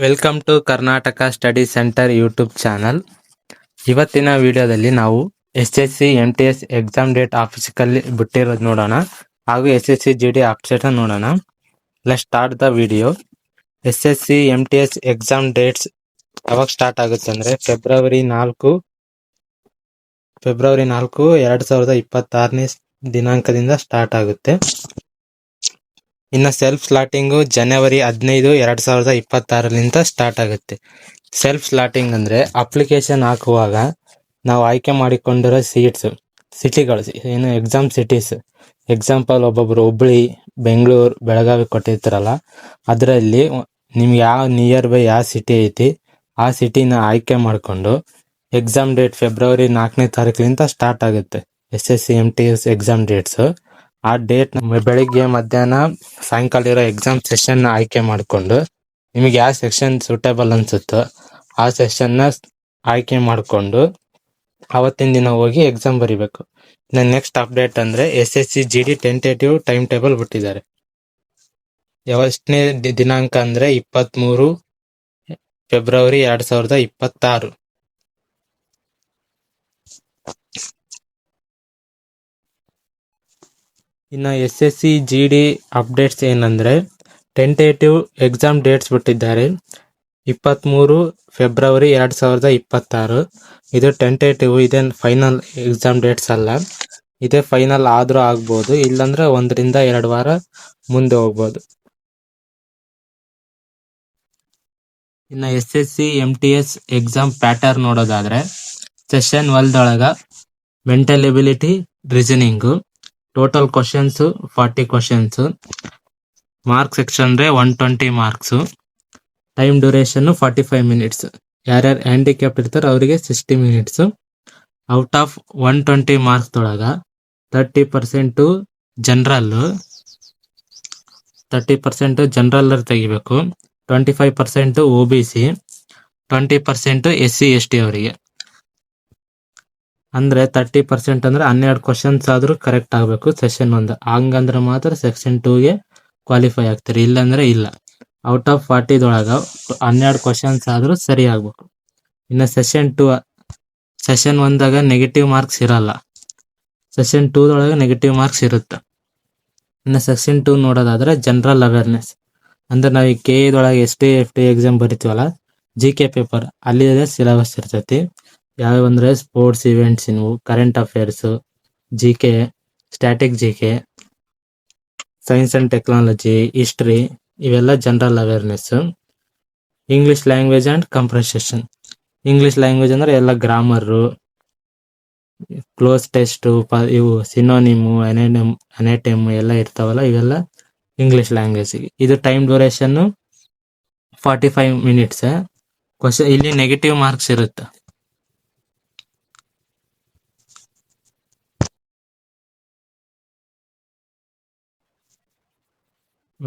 Welcome to Karnataka study centre YouTube channel ಇವತ್ತಿನ ವಿಡಿಯೋದಲ್ಲಿ ನಾವು S S C M T S exam date officially ಬಿಟ್ಟಿರೋದು ನೋಡೋಣ. ಹಾಗೂ S S C G D update ನೋಡೋಣ. Let start the video S S C M T S exam dates ಯಾವಾಗ start ಆಗುತ್ತೆ ಅಂದರೆ February ನಾಲ್ಕು ಫೆಬ್ರವರಿ ನಾಲ್ಕು, ಎರಡು ಸಾವಿರದ ಇಪ್ಪತ್ತಾರನೇ ದಿನಾಂಕದಿಂದ ಸ್ಟಾರ್ಟ್ ಆಗುತ್ತೆ. ಇನ್ನು ಸೆಲ್ಫ್ ಸ್ಲಾಟಿಂಗು ಜನವರಿ ಹದಿನೈದು ಎರಡು ಸಾವಿರದ ಇಪ್ಪತ್ತಾರರಿಂದ ಸ್ಟಾರ್ಟ್ ಆಗುತ್ತೆ. ಸೆಲ್ಫ್ ಸ್ಲಾಟಿಂಗ್ ಅಂದರೆ ಅಪ್ಲಿಕೇಶನ್ ಹಾಕುವಾಗ ನಾವು ಆಯ್ಕೆ ಮಾಡಿಕೊಂಡಿರೋ ಸೀಟ್ಸು ಸಿಟಿಗಳು ಏನು ಎಕ್ಸಾಮ್ ಸಿಟೀಸ್ ಎಕ್ಸಾಂಪಲ್ ಒಬ್ಬೊಬ್ರು ಹುಬ್ಳಿ, ಬೆಂಗಳೂರು, ಬೆಳಗಾವಿ ಕೊಟ್ಟಿರ್ತಾರಲ್ಲ, ಅದರಲ್ಲಿ ನಿಮ್ಗೆ ಯಾವ ನಿಯರ್ ಬೈ ಯಾವ ಸಿಟಿ ಐತಿ, ಆ ಸಿಟಿನ ಆಯ್ಕೆ ಮಾಡಿಕೊಂಡು ಎಕ್ಸಾಮ್ ಡೇಟ್ ಫೆಬ್ರವರಿ ನಾಲ್ಕನೇ ತಾರೀಕಿನಿಂದ ಸ್ಟಾರ್ಟ್ ಆಗುತ್ತೆ. S S C M T S exam dates ಆ ಡೇಟ್ ಬೆಳಿಗ್ಗೆ ಮಧ್ಯಾಹ್ನ ಸಾಯಂಕಾಲ ಇರೋ ಎಕ್ಸಾಮ್ ಸೆಷನ್ ಆಯ್ಕೆ ಮಾಡಿಕೊಂಡು ನಿಮಗೆ ಯಾವ ಸೆಕ್ಷನ್ ಸೂಟೇಬಲ್ ಅನ್ಸುತ್ತೋ ಆ ಸೆಷನ್ನ ಆಯ್ಕೆ ಮಾಡಿಕೊಂಡು ಅವತ್ತಿನ ದಿನ ಹೋಗಿ ಎಕ್ಸಾಮ್ ಬರಿಬೇಕು. ಇನ್ನು ನೆಕ್ಸ್ಟ್ ಅಪ್ಡೇಟ್ ಅಂದರೆ S S C G D tentative time table ಬಿಟ್ಟಿದ್ದಾರೆ ಯಾವಷ್ಟನೇ ದಿನಾಂಕ ಅಂದರೆ ಇಪ್ಪತ್ತ್ಮೂರು ಫೆಬ್ರವರಿ ಎರಡು ಸಾವಿರದ ಇಪ್ಪತ್ತಾರು. ಇನ್ನು S S C G D updates ಏನಂದರೆ ಟೆಂಟೇಟಿವ್ ಎಕ್ಸಾಮ್ ಡೇಟ್ಸ್ ಬಿಟ್ಟಿದ್ದಾರೆ. ಇಪ್ಪತ್ತ್ಮೂರು ಫೆಬ್ರವರಿ ಎರಡು ಸಾವಿರದ ಇಪ್ಪತ್ತಾರು. ಇದು ಟೆಂಟೇಟಿವ್ ಇದೇನು ಫೈನಲ್ ಎಕ್ಸಾಮ್ ಡೇಟ್ಸ್ ಅಲ್ಲ. ಇದೇ ಫೈನಲ್ ಆದರೂ ಆಗ್ಬೋದು, ಇಲ್ಲಾಂದ್ರೆ ಒಂದರಿಂದ ಎರಡು ವಾರ ಮುಂದೆ ಹೋಗ್ಬೋದು. ಇನ್ನು S S C M T S exam pattern ನೋಡೋದಾದರೆ session ಒಲ್ದೊಳಗೆ mental ability reasoning total questions forty questions mark section ಅಂದ್ರೆ one twenty marks time duration forty five minutes ಯಾರ್ಯಾರು ಹ್ಯಾಂಡಿಕ್ಯಾಪ್ ಇರ್ತಾರೋ ಅವರಿಗೆ sixty minutes out of one twenty marks ಒಳಗ thirty percent general thirty percent general ತೆಗಿಬೇಕು twenty five percent O B C twenty percent S C S T ಅವರಿಗೆ. ಅಂದ್ರೆ thirty percent ಅಂದ್ರೆ ಹನ್ನೆರಡು questions ಆದ್ರೂ ಕರೆಕ್ಟ್ ಆಗ್ಬೇಕು. ಸೆಷನ್ ಒಂದು. ಹಂಗಂದ್ರೆ ಮಾತ್ರ ಸೆಕ್ಷನ್ ಟೂಗೆ ಕ್ವಾಲಿಫೈ ಆಗ್ತಾರೆ. ಇಲ್ಲಂದ್ರೆ ಇಲ್ಲ. ಔಟ್ ಆಫ್ ಫಾರ್ಟಿದೊಳಗ ಹನ್ನೆರಡು ಕ್ವಶನ್ಸ್ ಆದ್ರೂ ಸರಿ ಆಗ್ಬೇಕು. ಇನ್ನು ಸೆಷನ್ ಟೂ ಸೆಷನ್ ಒಂದಾಗ ನೆಗೆಟಿವ್ ಮಾರ್ಕ್ಸ್ ಇರಲ್ಲ. ಸೆಷನ್ ಟೂದೊಳಗೆ ನೆಗೆಟಿವ್ ಮಾರ್ಕ್ಸ್ ಇರುತ್ತೆ. ಇನ್ನು ಸೆಕ್ಷನ್ ಟೂ ನೋಡೋದಾದ್ರೆ ಜನರಲ್ ಅವೇರ್ನೆಸ್ ಅಂದ್ರೆ ನಾವು ಈ ಕೆ ಇದೊಳಗೆ S T F T exam ಬರಿತೀವಲ್ಲ G K paper ಅಲ್ಲಿ ಸಿಲೆಬಸ್ ಇರ್ತೈತಿ. ಯಾವ್ಯಾವ ಅಂದ್ರೆ ಸ್ಪೋರ್ಟ್ಸ್ ಇವೆಂಟ್ಸ್ ಇವು current affairs G K static G K science and technology history ಇವೆಲ್ಲ general awareness English language and comprehension English language ಅಂದ್ರೆ ಎಲ್ಲ ಗ್ರಾಮರು ಕ್ಲೋಸ್ ಟೆಸ್ಟ್ ಇವು ಸಿನೋನಿಮು ಅನೆಟಮ್ ಅನೆಟಮ್ ಎಲ್ಲ ಇರ್ತಾವಲ್ಲ, ಇವೆಲ್ಲ ಇಂಗ್ಲಿಷ್ ಲ್ಯಾಂಗ್ವೇಜ್ ಇದು time duration forty five minutes question ಇಲ್ಲಿ ನೆಗೆಟಿವ್ ಮಾರ್ಕ್ಸ್ ಇರುತ್ತೆ.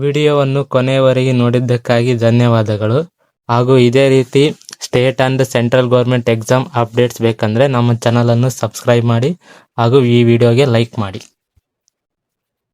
ವಿಡಿಯೋವನ್ನು ಕೊನೆಯವರೆಗೆ ನೋಡಿದ್ದಕ್ಕಾಗಿ ಧನ್ಯವಾದಗಳು. ಹಾಗೂ ಇದೇ ರೀತಿ state and central government exam updates ಬೇಕಂದರೆ ನಮ್ಮ ಚಾನಲನ್ನು ಸಬ್ಸ್ಕ್ರೈಬ್ ಮಾಡಿ ಹಾಗೂ ಈ ವಿಡಿಯೋಗೆ ಲೈಕ್ ಮಾಡಿ.